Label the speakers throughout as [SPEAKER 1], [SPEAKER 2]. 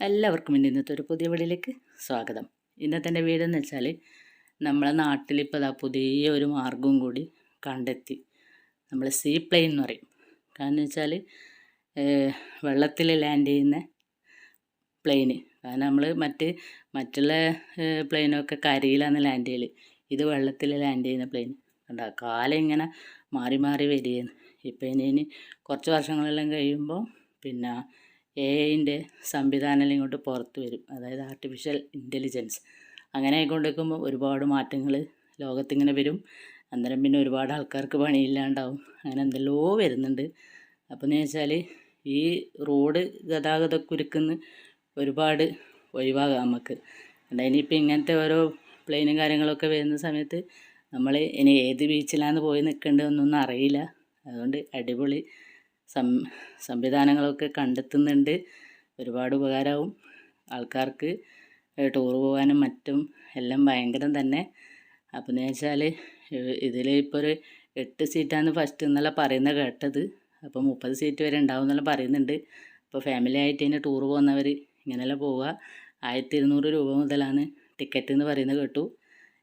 [SPEAKER 1] എല്ലാവർക്കും ഇന്ന് ഇന്നത്തെ ഒരു പുതിയ വീടിലേക്ക് സ്വാഗതം. ഇന്നത്തെ എന്റെ വീടെന്ന് വെച്ചാൽ നമ്മളെ നാട്ടിലിപ്പോൾ ഇതാ പുതിയ ഒരു മാർഗവും കൂടി കണ്ടെത്തി. നമ്മൾ സീ പ്ലെയിൻ എന്ന് പറയും. കാരണം വെച്ചാൽ വെള്ളത്തിൽ ലാൻഡ് ചെയ്യുന്ന പ്ലെയിന്. കാരണം നമ്മൾ മറ്റ് മറ്റുള്ള പ്ലെയിനൊക്കെ കരയിലാണ് ലാൻഡ് ചെയ്യൽ ഇത് വെള്ളത്തിൽ ലാൻഡ് ചെയ്യുന്ന പ്ലെയിൻ. കണ്ടോ കാലം ഇങ്ങനെ മാറി മാറി വരികയാണ്. ഇപ്പം ഇനി കുറച്ച് വർഷങ്ങളെല്ലാം കഴിയുമ്പോൾ പിന്നെ എ ഐന്റെ സംവിധാനം ഇങ്ങോട്ട് പുറത്ത് വരും. അതായത് ആർട്ടിഫിഷ്യൽ ഇന്റലിജൻസ് അങ്ങനെ ആയിക്കൊണ്ടിരിക്കുമ്പോൾ ഒരുപാട് മാറ്റങ്ങൾ ലോകത്തിങ്ങനെ വരും. അന്നേരം പിന്നെ ഒരുപാട് ആൾക്കാർക്ക് പണിയില്ലാണ്ടാവും. അങ്ങനെ എന്തെല്ലോ വരുന്നുണ്ട്. അപ്പോൾ എന്ന് വെച്ചാൽ ഈ റോഡ് ഗതാഗതക്കുരുക്കുന്ന് ഒരുപാട് ഒഴിവാകാം നമുക്ക്. ഇനിയിപ്പോൾ ഇങ്ങനത്തെ ഓരോ പ്ലെയിനും കാര്യങ്ങളൊക്കെ വരുന്ന സമയത്ത് നമ്മൾ ഇനി ഏത് ബീച്ചിലാണ് പോയി നിൽക്കേണ്ടതെന്നൊന്നും അറിയില്ല. അതുകൊണ്ട് അടിപൊളി സം സംവിധാനങ്ങളൊക്കെ കണ്ടെത്തുന്നുണ്ട്. ഒരുപാട് ഉപകാരമാവും ആൾക്കാർക്ക് ടൂർ പോകാനും മറ്റും എല്ലാം ഭയങ്കരം തന്നെ. അപ്പം എന്ന് വെച്ചാൽ ഇതിൽ ഇപ്പോൾ ഒരു എട്ട് സീറ്റാണ് ഫസ്റ്റ് എന്നല്ല പറയുന്നത് കേട്ടത്. അപ്പോൾ മുപ്പത് സീറ്റ് വരെ ഉണ്ടാവും എന്നെല്ലാം പറയുന്നുണ്ട്. അപ്പോൾ ഫാമിലി ആയിട്ട് തന്നെ ടൂർ പോകുന്നവർ ഇങ്ങനെയെല്ലാം പോവുക. ആയിരത്തി ഇരുന്നൂറ് രൂപ മുതലാണ് ടിക്കറ്റ് എന്ന് പറയുന്നത് കേട്ടു.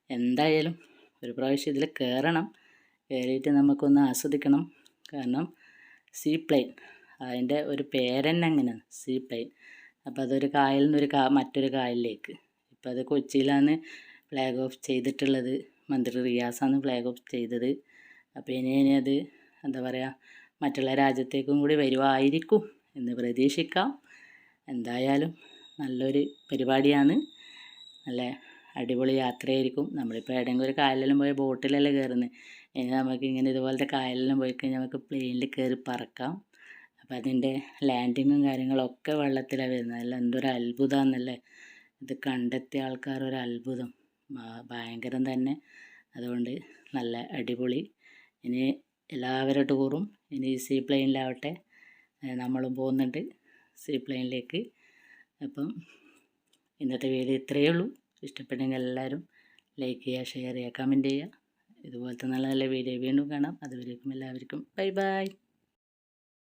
[SPEAKER 1] എന്തായാലും ഒരു പ്രാവശ്യം ഇതിൽ കയറണം കയറിയിട്ട് നമുക്കൊന്ന് ആസ്വദിക്കണം. കാരണം സീ പ്ലെയിൻ അതിന്റെ ഒരു പേരന്നെ അങ്ങനെയാണ് സീ പ്ലെയിൻ അപ്പോൾ അതൊരു കായലിൽ നിന്നൊരു കാ മറ്റൊരു കായലിലേക്ക്. ഇപ്പോൾ അത് കൊച്ചിയിലാണ് ഫ്ലാഗ് ഓഫ് ചെയ്തിട്ടുള്ളത്. മന്ത്രി റിയാസാണ് ഫ്ലാഗ് ഓഫ് ചെയ്തത്. അപ്പോൾ ഇനി ഇനി അത് എന്താ പറയുക മറ്റുള്ള രാജ്യത്തേക്കും കൂടി വരുവായിരിക്കും എന്ന് പ്രതീക്ഷിക്കാം. എന്തായാലും നല്ലൊരു പരിപാടിയാണ്. നല്ല അടിപൊളി യാത്രയായിരിക്കും. നമ്മളിപ്പോൾ എവിടെയെങ്കിലും ഒരു കായലെല്ലാം പോയി ബോട്ടിലല്ലേ കയറുന്നത് ഇനി നമുക്ക് ഇങ്ങനെ ഇതുപോലത്തെ കായലിലും പോയി കഴിഞ്ഞാൽ നമുക്ക് പ്ലെയിനിൽ കയറി പറക്കാം. അപ്പോൾ അതിന്റെ ലാൻഡിങ്ങും കാര്യങ്ങളൊക്കെ വെള്ളത്തിലാണ് വരുന്നത്. അതിൽ എന്തൊരു അത്ഭുതമാണെന്നല്ലേ ഇത് കണ്ടെത്തിയ ആൾക്കാർ ഒരു അത്ഭുതം. ഭയങ്കരം തന്നെ. അതുകൊണ്ട് നല്ല അടിപൊളി. ഇനി എല്ലാവരും ടൂറും ഇനി സീ പ്ലെയിനിലാവട്ടെ നമ്മളും പോകുന്നുണ്ട് സീ പ്ലെയിനിലേക്ക് അപ്പം ഇന്നത്തെ വീഡിയോ ഇത്രയേ ഉള്ളൂ. ഇഷ്ടപ്പെട്ടെങ്കിൽ എല്ലാവരും ലൈക്ക് ചെയ്യുക ഷെയർ ചെയ്യുക കമന്റ് ചെയ്യുക. ഇതുപോലത്തെ നല്ല നല്ല വീഡിയോ വീണ്ടും കാണാം. അതുവരേക്കും എല്ലാവർക്കും. Bye bye.